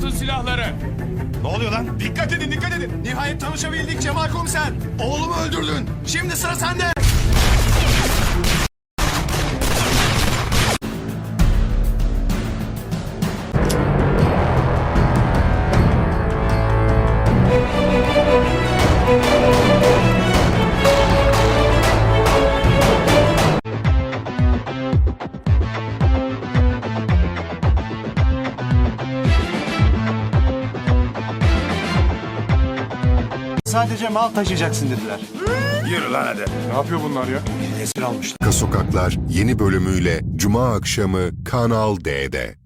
silahları. Ne oluyor lan? Dikkat edin dikkat edin. Nihayet tanışabildik Cemal Komiser. Oğlumu öldürdün. Şimdi sıra sende. Sadece mal taşıyacaksın dediler. Yürü lan hadi. Ne yapıyor bunlar ya? Esir almışlar. Sokaklar yeni bölümüyle Cuma akşamı Kanal D'de.